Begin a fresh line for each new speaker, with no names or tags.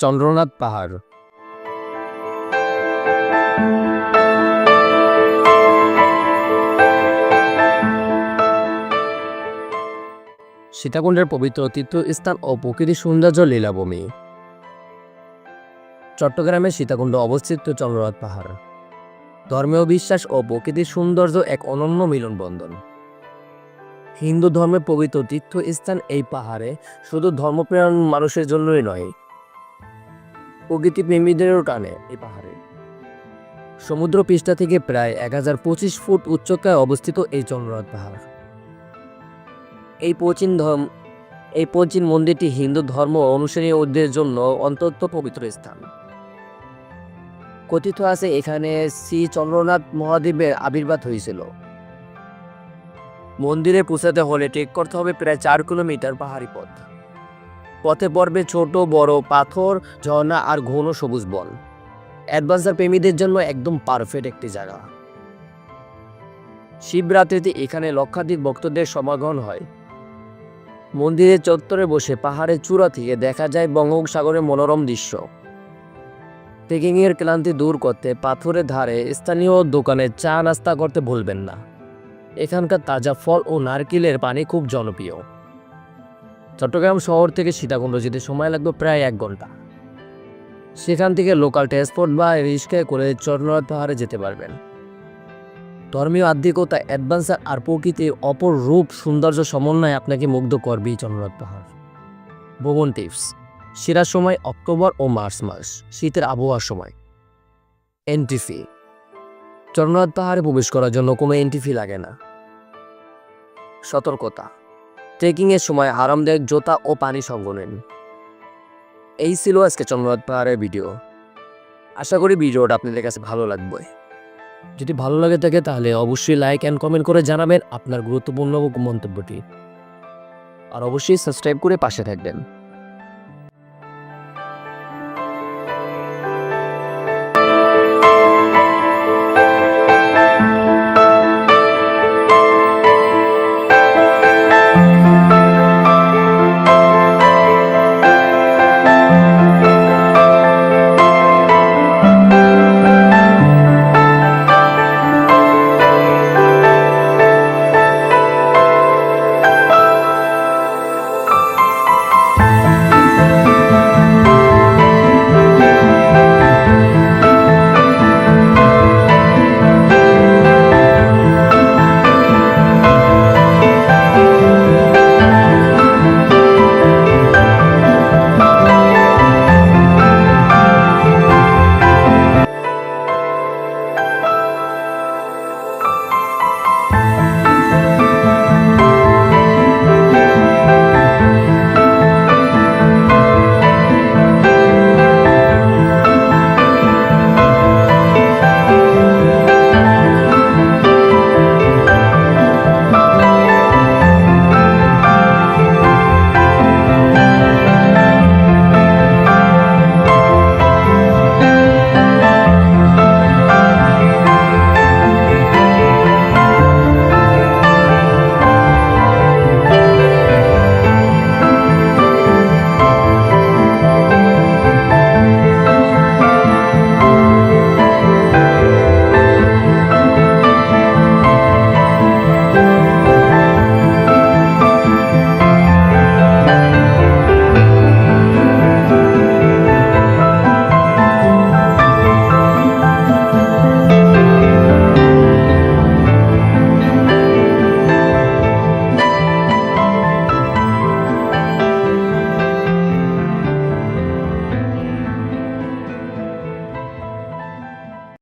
চন্দ্রনাথ পাহাড়। সীতাকুণ্ডের পবিত্র তীর্থস্থান ও প্রকৃতির সৌন্দর্য লীলাভূমি। চট্টগ্রামের সীতাকুণ্ড অবস্থিত চন্দ্রনাথ পাহাড়। ধর্মীয় বিশ্বাস ও প্রকৃতির সৌন্দর্য এক অনন্য মিলনবন্ধন। হিন্দু ধর্মের পবিত্র তীর্থস্থান এই পাহাড়ে শুধু ধর্মপ্রাণ মানুষের জন্যই নয় প্রকৃতি প্রেমীদেরও টানে এই পাহাড়ে। সমুদ্র পৃষ্ঠা থেকে প্রায় এক হাজার পঁচিশ ফুট উচ্চতায় অবস্থিত এই চন্দ্রনাথ পাহাড়। এই প্রাচীন ধর্ম, এই প্রাচীন মন্দিরটি হিন্দু ধর্ম অনুসারীদের জন্য অন্তত পবিত্র স্থান। কথিত আছে এখানে শ্রী চন্দ্রনাথ মহাদেবের আবির্ভাব হয়েছিল। মন্দিরে পৌঁছাতে হলে ট্রেক করতে হবে প্রায় চার কিলোমিটার পাহাড়ি পথ। পথে পর্বে ছোট, বড় পাথর, ঝর্ণা আর ঘন সবুজ বন। অ্যাডভেঞ্চার প্রেমীদের জন্য একদম পারফেক্ট একটি জায়গা। শিবরাত্রিতে এখানে লক্ষাধিক ভক্তদের সমাগম হয়। মন্দিরের চত্বরে বসে পাহাড়ের চূড়া থেকে দেখা যায় বঙ্গোপসাগরের মনোরম দৃশ্য। ট্রেকিংয়ের ক্লান্তি দূর করতে পাথরের ধারে স্থানীয় দোকানে চা নাস্তা করতে ভুলবেন না। এখানকার তাজা ফল ও নারকেলের পানি খুব জনপ্রিয়। চট্টগ্রাম শহর থেকে সীতাকুণ্ড যেতে সময় লাগবে প্রায় এক ঘণ্টা। সেখান থেকে লোকাল ট্রান্সপোর্ট বা রিক্সায় করে চন্দ্রনাথ পাহাড়ে যেতে পারবেন। ধর্মীয় আধ্যাত্মিকতা অ্যাডভেঞ্চার আর প্রকৃতির অপর রূপ সৌন্দর্য সমন্বয়ে আপনাকে মুগ্ধ করবেই চন্দ্রনাথ পাহাড়। ভ্রমণ টিপস সেরার সময় অক্টোবর ও মার্চ মাস, শীতের আবহাওয়ার সময়। এন্ট্রি ফি চন্দ্রনাথ পাহাড়ে প্রবেশ করার জন্য কোনো এন্ট্রি ফি লাগে না। সতর্কতা ট্রেকিংয়ের সময় আরামদায়ক জোতা ও পানি সঙ্গ নেন। এই ছিল আজকে চন্দ্রনাথ পাহাড়ের ভিডিও। আশা করি ভিডিওটা আপনাদের কাছে ভালো লাগবে। যদি ভালো লাগে থাকে তাহলে অবশ্যই লাইক অ্যান্ড কমেন্ট করে জানাবেন আপনার গুরুত্বপূর্ণ মন্তব্যটি। আর অবশ্যই সাবস্ক্রাইব করে পাশে থাকবেন।